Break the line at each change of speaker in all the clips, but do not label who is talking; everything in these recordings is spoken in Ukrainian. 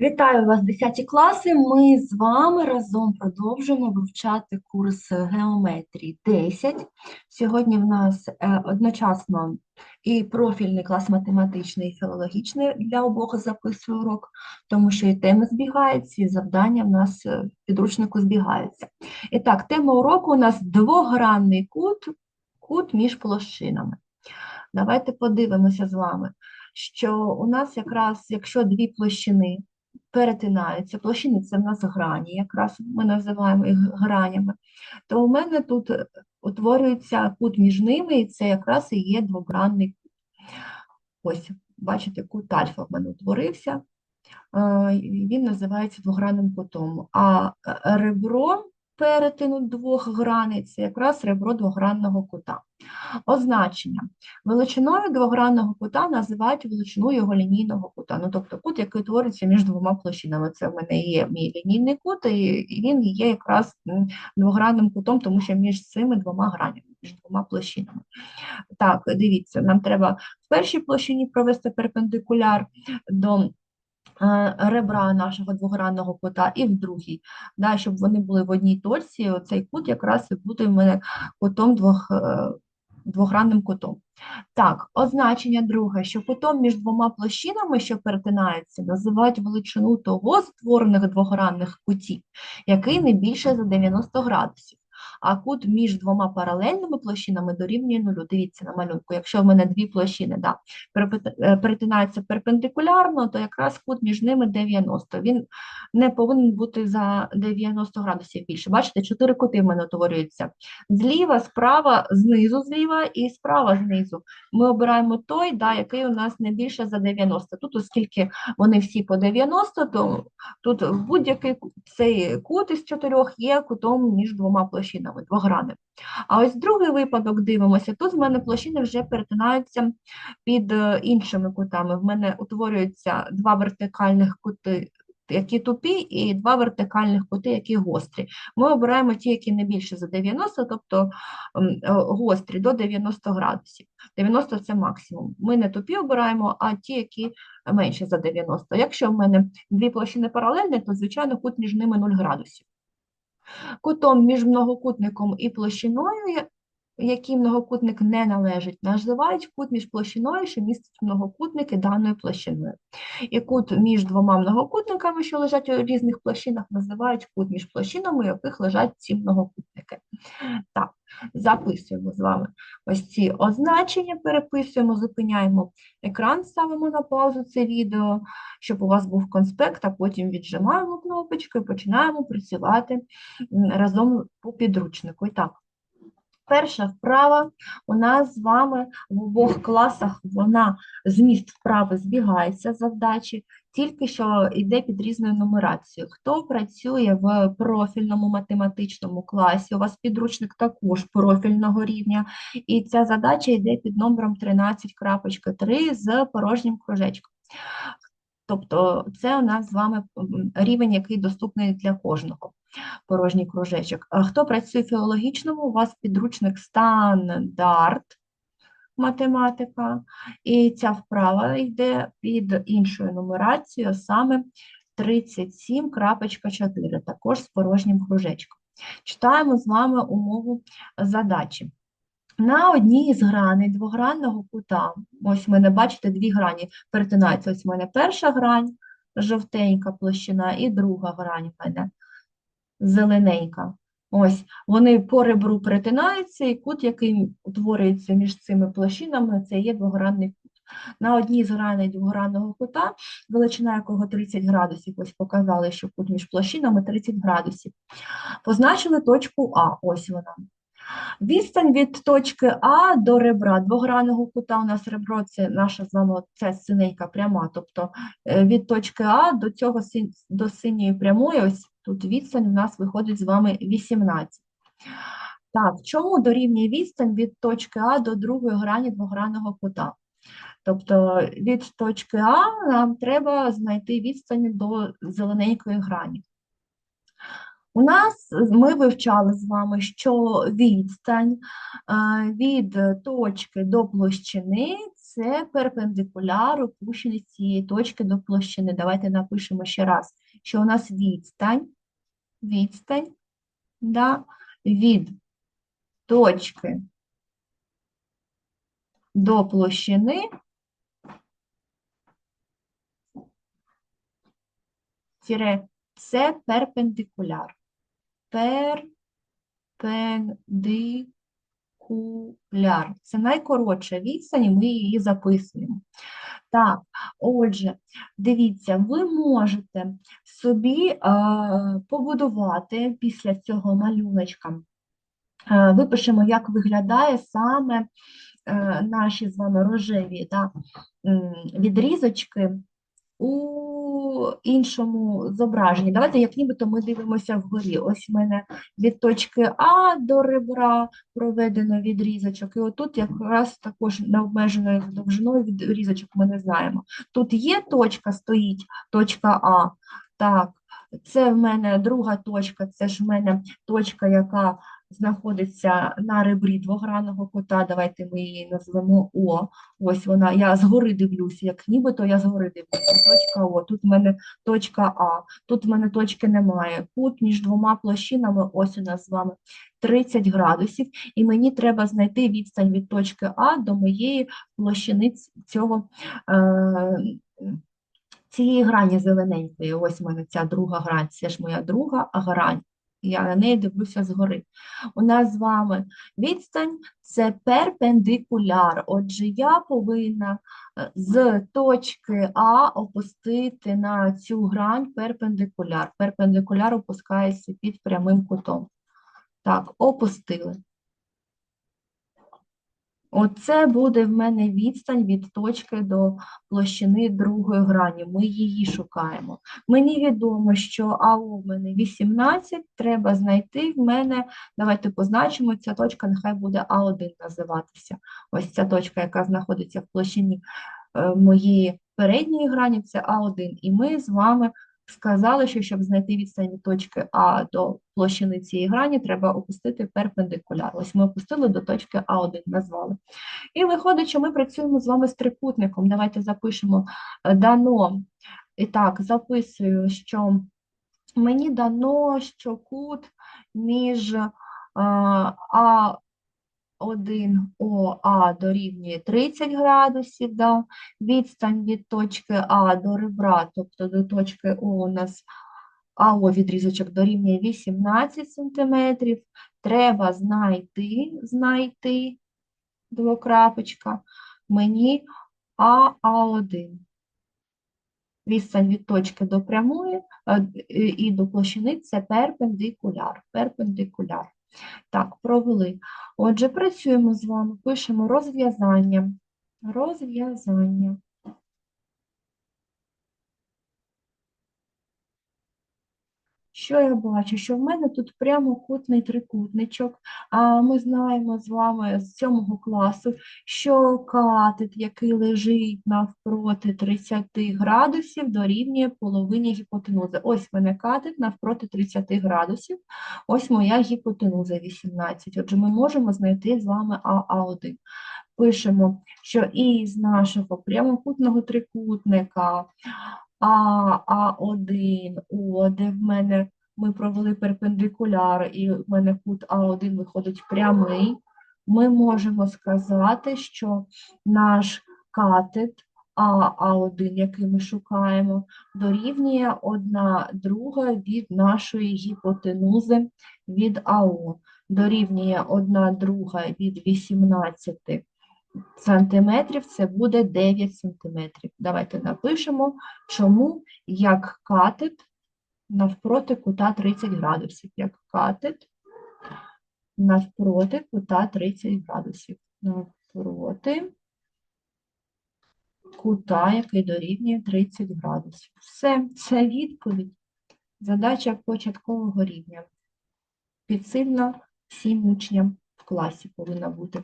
Вітаю вас, 10 класи. Ми з вами разом продовжуємо вивчати курс геометрії 10. Сьогодні в нас е, одночасно і профільний клас математичний і філологічний для обох записую урок, тому що і теми збігаються, і завдання в нас е, в підручнику збігаються. І так, тема уроку у нас двогранний кут, кут між площинами. Давайте подивимося з вами, що у нас якраз, якщо дві площини перетинаються, площини це в нас грані, якраз ми називаємо їх гранями, то у мене тут е, утворюється кут між ними, і це якраз і є двогранний кут. Ось, бачите, кут альфа в мене утворився, е, він називається двогранним кутом. А е, ребро перетину двох граней це якраз ребро двогранного кута. Означення. Величиною двогранного кута називають величину його лінійного кута. Ну, тобто кут, який твориться між двома площинами. Це в мене є мій лінійний кут, і він є якраз двогранним кутом, тому що між цими двома гранями, між двома площинами. Так, дивіться, нам треба в першій площині провести перпендикуляр до ребра нашого двогранного кута і в другій, да, щоб вони були в одній точці, оцей кут якраз і буде в мене кутом двох, е, двогранним кутом. Так, означення друге, що кутом між двома площинами, що перетинаються, називають величину того створених двогранних кутів, який не більше за 90 градусів а кут між двома паралельними площинами дорівнює нулю. Дивіться на малюнку. Якщо в мене дві площини да, е, перетинаються перпендикулярно, то якраз кут між ними 90. Він не повинен бути за 90 градусів більше. Бачите, чотири кути в мене утворюються. Зліва, справа, знизу зліва і справа знизу. Ми обираємо той, да, який у нас не більше за 90. Тут, оскільки вони всі по 90, то тут будь-який цей кут із чотирьох є кутом між двома площинами площинами, двогранними. А ось другий випадок дивимося, тут в мене площини вже перетинаються під е, іншими кутами. В мене утворюються два вертикальних кути, які тупі, і два вертикальних кути, які гострі. Ми обираємо ті, які не більше за 90, тобто е, гострі до 90 градусів. 90 це максимум. Ми не тупі обираємо, а ті, які менше за 90. Якщо в мене дві площини паралельні, то, звичайно, кут між ними 0 градусів. Кутом між многокутником і площиною, який многокутник не належить, називають кут між площиною, що містить многокутники даною площиною. І кут між двома многокутниками, що лежать у різних площинах, називають кут між площинами, у яких лежать ці многокутники. Так, записуємо з вами ось ці означення, переписуємо, зупиняємо екран, ставимо на паузу це відео, щоб у вас був конспект, а потім віджимаємо кнопочку і починаємо працювати разом по підручнику. І так, Перша вправа у нас з вами в обох класах вона зміст вправи збігається завдачі, тільки що йде під різною нумерацією. Хто працює в профільному математичному класі, у вас підручник також профільного рівня, і ця задача йде під номером 13.3 з порожнім кружечком. Тобто це у нас з вами рівень, який доступний для кожного порожній кружечок. Хто працює в філологічному, у вас підручник стандарт математика, і ця вправа йде під іншою нумерацією, саме 37.4, також з порожнім кружечком. Читаємо з вами умову задачі. На одній із граней двогранного кута, ось в мене, бачите, дві грані перетинаються. Ось в мене перша грань, жовтенька площина, і друга грань в мене зелененька. Ось, вони по ребру перетинаються, і кут, який утворюється між цими площинами, це є двогранний кут. На одній з граней двогранного кута, величина якого 30 градусів, ось показали, що кут між площинами 30 градусів. Позначили точку А, ось вона. Відстань від точки А до ребра, двогранного кута у нас ребро це наша з вами це синенька пряма, тобто е, від точки А до цього до синьої прямої, ось тут відстань у нас виходить з вами 18. Так, чому дорівнює відстань від точки А до другої грані двогранного кута? Тобто від точки А нам треба знайти відстань до зелененької грані. У нас ми вивчали з вами, що відстань від точки до площини це перпендикуляр опущений цієї точки до площини. Давайте напишемо ще раз, що у нас відстань, відстань да, від точки до площини тире це перпендикуляр. Перпендикуляр. Це найкоротша відстань, ми її записуємо. Так, отже, дивіться, ви можете собі е, побудувати після цього малюночка. Е, випишемо, як виглядає саме е, наші з вами рожеві да, відрізочки у іншому зображенні. Давайте, як нібито ми дивимося вгорі. Ось в мене від точки А до ребра проведено відрізочок, і отут якраз також необмеженою довжиною відрізочок ми не знаємо. Тут є точка, стоїть точка А. Так, це в мене друга точка, це ж в мене точка, яка знаходиться на ребрі двогранного кута. Давайте ми її назвемо О. Ось вона. Я згори дивлюся, як нібито я згори дивлюся. Точка О. Тут в мене точка А. Тут в мене точки немає. Кут між двома площинами, ось у нас з вами 30 градусів, і мені треба знайти відстань від точки А до моєї площини цього. Е Цієї грані зелененької, ось в мене ця друга грань, це ж моя друга грань. Я на неї дивлюся згори. У нас з вами відстань це перпендикуляр. Отже, я повинна е, з точки А опустити на цю грань перпендикуляр. Перпендикуляр опускається під прямим кутом. Так, опустили. Оце буде в мене відстань від точки до площини другої грані. Ми її шукаємо. Мені відомо, що АО в мене 18, треба знайти в мене, давайте позначимо, ця точка нехай буде А1 називатися. Ось ця точка, яка знаходиться в площині е, моєї передньої грані, це А1. І ми з вами сказали, що щоб знайти відстань від точки А до площини цієї грані, треба опустити перпендикуляр. Ось ми опустили до точки А1, назвали. І виходить, що ми працюємо з вами з трикутником. Давайте запишемо е, дано. І так, записую, що мені дано, що кут між е, А 1 ОА дорівнює 30 градусів, да? відстань від точки А до ребра, тобто до точки О у нас АО відрізочок дорівнює 18 см. Треба знайти, знайти двокрапочка, мені АА1. Відстань від точки до прямої е, і до площини це перпендикуляр. перпендикуляр. Так, провели. Отже, працюємо з вами, пишемо розв'язання. Розв'язання. Що я бачу? Що в мене тут прямокутний трикутничок, а ми знаємо з вами з 7 класу, що катет, який лежить навпроти 30 градусів, дорівнює половині гіпотенузи. Ось мене катет навпроти 30 градусів, ось моя гіпотенуза 18. Отже, ми можемо знайти з вами АА1. Пишемо, що із нашого прямокутного трикутника а, А1, О, де в мене ми провели перпендикуляр, і в мене кут А1 виходить прямий, ми можемо сказати, що наш катет А, А1, який ми шукаємо, дорівнює одна друга від нашої гіпотенузи від АО, дорівнює одна друга від 18 сантиметрів, це буде 9 сантиметрів. Давайте напишемо, чому як катет навпроти кута 30 градусів, як катет навпроти кута 30 градусів. Навпроти кута, який дорівнює 30 градусів. Все, це відповідь. Задача початкового рівня. Підсильно всім учням в класі повинна бути.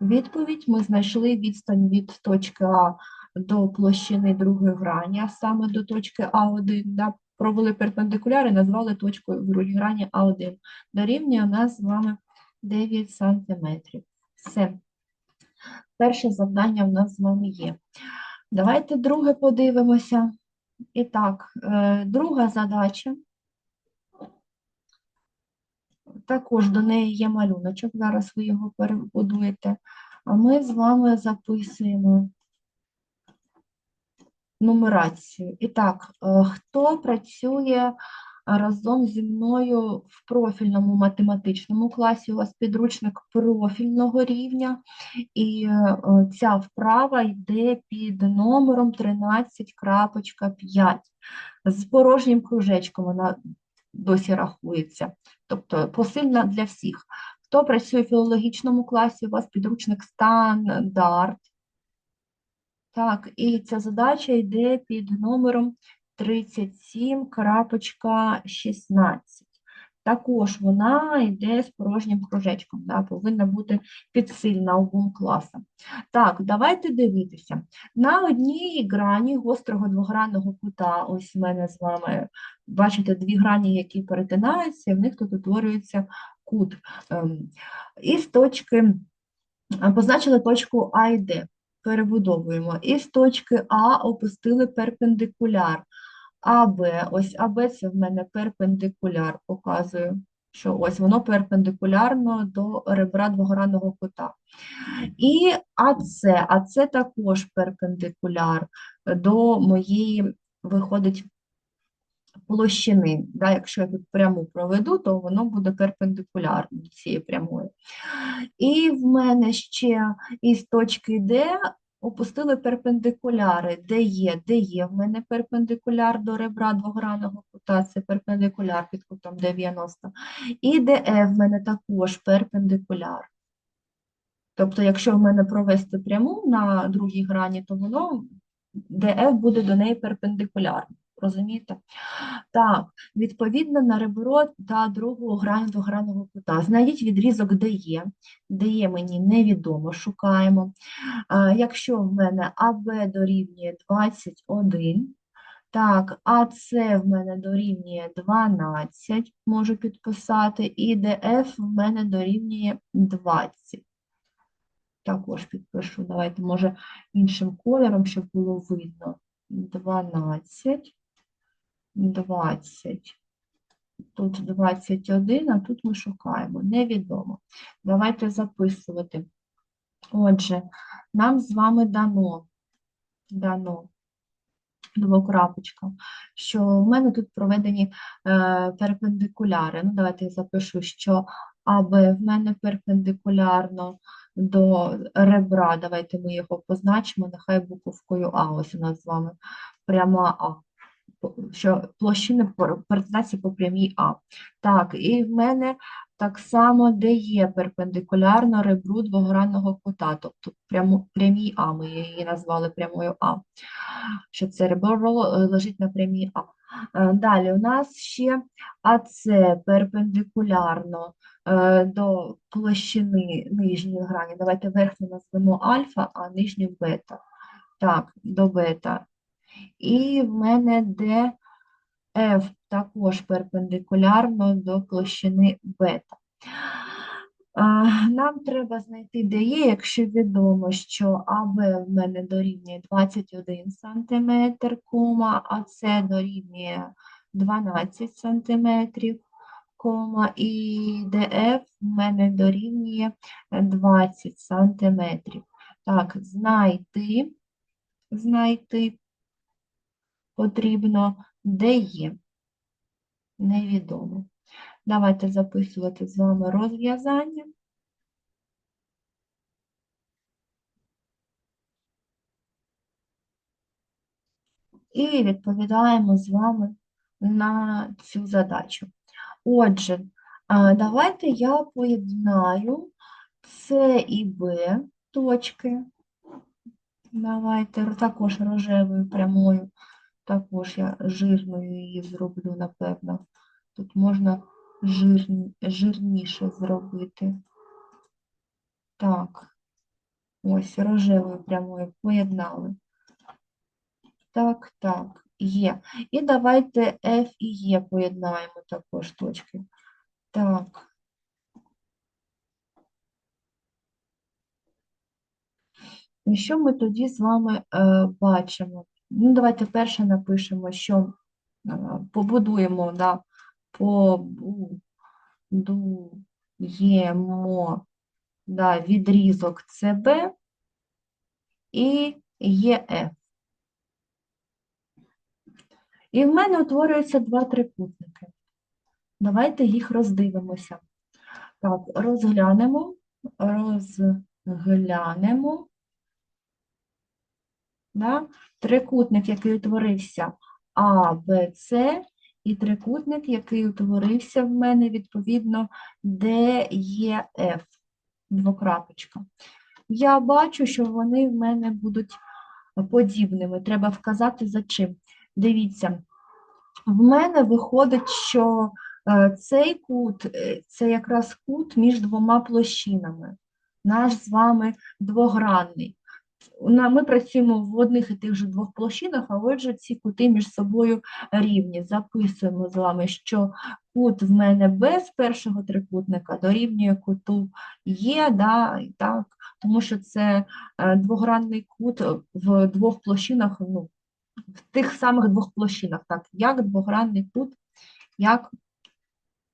Відповідь ми знайшли відстань від точки А до площини другої грані, а саме до точки А1, да, провели перпендикуляри, назвали точкою в другій грані А1. Дорівнює у нас з вами 9 см. Все. перше завдання в нас з вами є. Давайте друге подивимося. І так, е, друга задача. Також до неї є малюночок, зараз ви його перебудуєте. А ми з вами записуємо нумерацію. І так, е, хто працює разом зі мною в профільному математичному класі? У вас підручник профільного рівня, і е, ця вправа йде під номером 13.5. З порожнім кружечком вона досі рахується. Тобто посильна для всіх. Хто працює в філологічному класі, у вас підручник стандарт. Так, і ця задача йде під номером 37.16. Також вона йде з порожнім кружечком, да, повинна бути підсильна обом класам. Так, давайте дивитися. На одній грані гострого двогранного кута, ось в мене з вами, бачите, дві грані, які перетинаються, і в них тут утворюється кут. Ем, І з точки, позначили точку А і Д перебудовуємо. І з точки А опустили перпендикуляр. АБ, ось АБ це в мене перпендикуляр, показую, що ось воно перпендикулярно до ребра двогранного кута. І АЦ, АЦ також перпендикуляр до моєї, виходить, площини. Да, Якщо я тут пряму проведу, то воно буде перпендикулярно цієї прямої. І в мене ще із точки Д опустили перпендикуляри, де є, де є в мене перпендикуляр до ребра двогранного кута, це перпендикуляр під кутом 90. І ДЕ в мене також перпендикуляр. Тобто, якщо в мене провести пряму на другій грані, то воно ДФ буде до неї перпендикулярно. Розумієте? Так, відповідно на ребро та другу грань двогранного кута. Знайдіть відрізок ДЕ. ДЕ мені невідомо, шукаємо. А, Якщо в мене АБ дорівнює 21, так, АС в мене дорівнює 12, можу підписати, і ДФ в мене дорівнює 20. Також підпишу. Давайте, може, іншим кольором, щоб було видно. 12. 20. Тут 21, а тут ми шукаємо. Невідомо. Давайте записувати. Отже, нам з вами дано, дано двокрапочка, що в мене тут проведені е, перпендикуляри. Ну, давайте я запишу, що АБ в мене перпендикулярно до ребра. Давайте ми його позначимо, нехай буковкою А. Ось у нас з вами пряма А що площини перетинаються по прямій А. Так, і в мене так само, де є перпендикулярно ребру двогранного кута, тобто прямо, прямій А, ми її назвали прямою А, що це ребро лежить на прямій А. Е, далі у нас ще АЦ перпендикулярно е, до площини нижньої грані. Давайте верхню назвемо альфа, а нижню бета. Так, до бета. І в мене ДФ також перпендикулярно до площини бета. Нам треба знайти ДЕ, якщо відомо, що АБ в мене дорівнює 21 см, а С дорівнює 12 см, кома, і ДФ в мене дорівнює 20 см. Так, знайти, знайти потрібно, де є, невідомо. Давайте записувати з вами розв'язання. І відповідаємо з вами на цю задачу. Отже, давайте я поєднаю С і Б точки. Давайте також рожевою прямою також я жирною її зроблю, напевно. Тут можна жир... жирніше зробити. Так, ось рожевою прямою поєднали. Так, так, є. І давайте F і E поєднаємо також точки. Так. І що ми тоді з вами е, бачимо? Ну, давайте перше напишемо, що е, побудуємо, да, побудуємо да, відрізок ЦБ і ЄФ. І в мене утворюються два трикутники. Давайте їх роздивимося. Так, розглянемо, розглянемо. Да? Трикутник, який утворився А, Б, С, і трикутник, який утворився в мене, відповідно, Д, Е, Ф. Двокрапочка. Я бачу, що вони в мене будуть подібними. Треба вказати за чим. Дивіться, в мене виходить, що е, цей кут е, це якраз кут між двома площинами. Наш з вами двогранний. Ми працюємо в одних і тих же двох площинах, а отже, ці кути між собою рівні. Записуємо з вами, що кут в мене без першого трикутника дорівнює куту є, да, і так, тому що це е, двогранний кут в двох площинах, ну, в тих самих двох площинах, так, як двогранний кут, як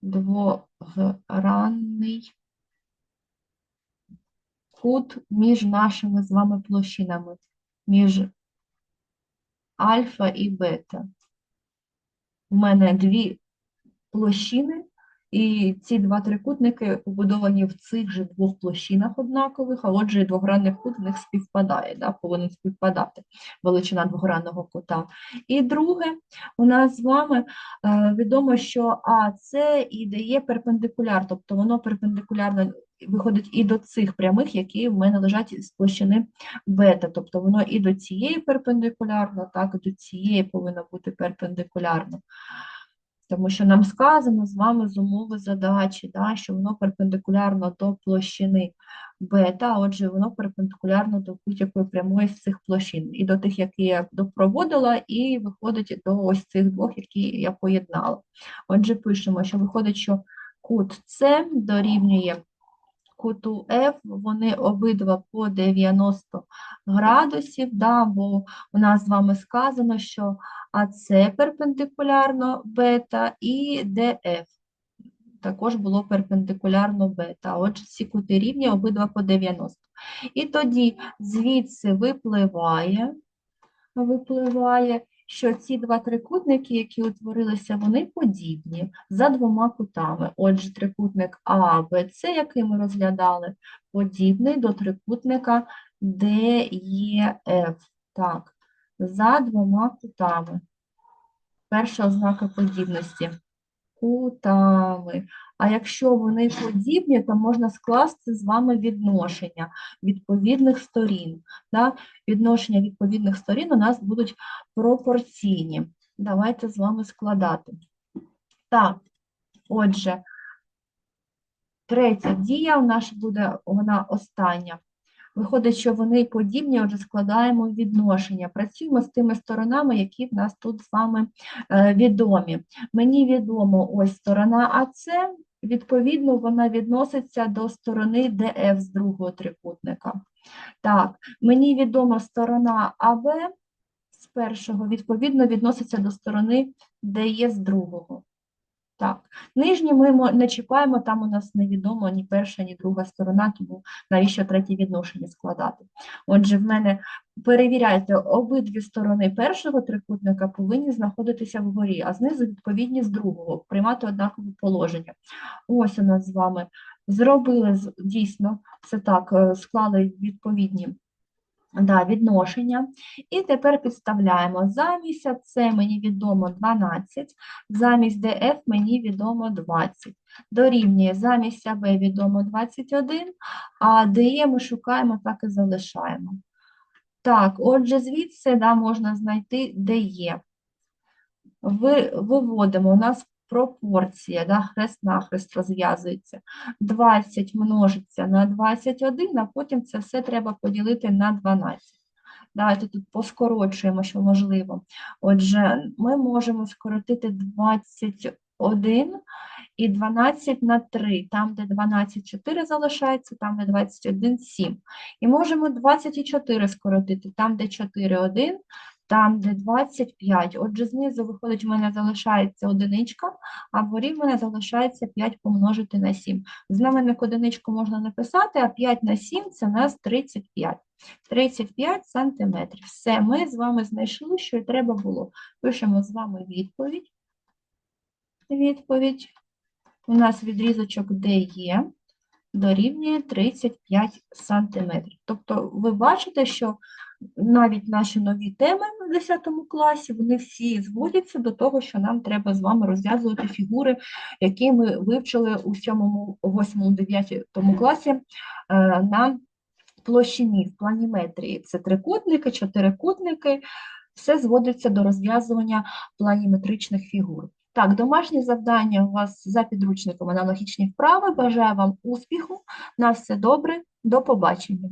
двогранний кут між нашими з вами площинами, між альфа і бета. У мене дві площини, і ці два трикутники побудовані в цих же двох площинах однакових, а отже, двогранний кут в них співпадає, да, повинен співпадати величина двогранного кута. І друге, у нас з вами е, відомо, що АС і дає перпендикуляр, тобто воно перпендикулярно виходить і до цих прямих, які в мене лежать з площини бета, тобто воно і до цієї перпендикулярно, так, і до цієї повинно бути перпендикулярно. Тому що нам сказано з вами з умови задачі, да, що воно перпендикулярно до площини бета, отже, воно перпендикулярно до будь-якої прямої з цих площин. І до тих, які я допроводила, і виходить до ось цих двох, які я поєднала. Отже, пишемо, що виходить, що кут С дорівнює куту F, вони обидва по 90 градусів, да, бо у нас з вами сказано, що АС перпендикулярно бета і ДФ також було перпендикулярно бета. Отже, ці кути рівні обидва по 90. І тоді звідси випливає, випливає, що ці два трикутники, які утворилися, вони подібні за двома кутами. Отже, трикутник АБЦ, який ми розглядали, подібний до трикутника ДЕФ. Так, за двома кутами. Перша ознака подібності. Кутами. А якщо вони подібні, то можна скласти з вами відношення відповідних сторін. Да? Відношення відповідних сторін у нас будуть пропорційні. Давайте з вами складати. Так, отже, третя дія у нас буде вона остання. Виходить, що вони подібні, отже, складаємо відношення. Працюємо з тими сторонами, які в нас тут з вами е, відомі. Мені відомо ось сторона АС, відповідно, вона відноситься до сторони ДФ з другого трикутника. Так, мені відома сторона АВ з першого, відповідно, відноситься до сторони ДЕ з другого. Так, нижні ми не чіпаємо, там у нас невідомо ні перша, ні друга сторона, тому навіщо третє відношення складати. Отже, в мене перевіряйте, обидві сторони першого трикутника повинні знаходитися вгорі, а знизу відповідні з другого, приймати однакове положення. Ось у нас з вами зробили дійсно все так, е, склали відповідні да, відношення. І тепер підставляємо. Замість С мені відомо 12, замість ДФ мені відомо 20. Дорівнює замість АБ відомо 21, а ДЕ ми шукаємо, так і залишаємо. Так, отже, звідси да, можна знайти ДЕ. Ви, виводимо, у нас пропорція, да, хрест-нахрест розв'язується. 20 множиться на 21, а потім це все треба поділити на 12. Давайте тут поскорочуємо, що можливо. Отже, ми можемо скоротити 21 і 12 на 3, там, де 12, 4 залишається, там, де 21, 7. І можемо 24 скоротити, там, де 4, 1, там, де 25. Отже, знизу виходить, в мене залишається одиничка, а вгорі в мене залишається 5 помножити на 7. Знаменник одиничку можна написати, а 5 на 7 – це у нас 35. 35 сантиметрів. Все, ми з вами знайшли, що й треба було. Пишемо з вами відповідь. Відповідь. У нас відрізочок DE дорівнює 35 сантиметрів. Тобто ви бачите, що навіть наші нові теми в 10 класі, вони всі зводяться до того, що нам треба з вами розв'язувати фігури, які ми вивчили у 7, 8, 9 класі е, на площині в планіметрії. Це трикутники, чотирикутники, все зводиться до розв'язування планіметричних фігур. Так, домашнє завдання у вас за підручником аналогічні вправи. Бажаю вам успіху. На все добре. До побачення.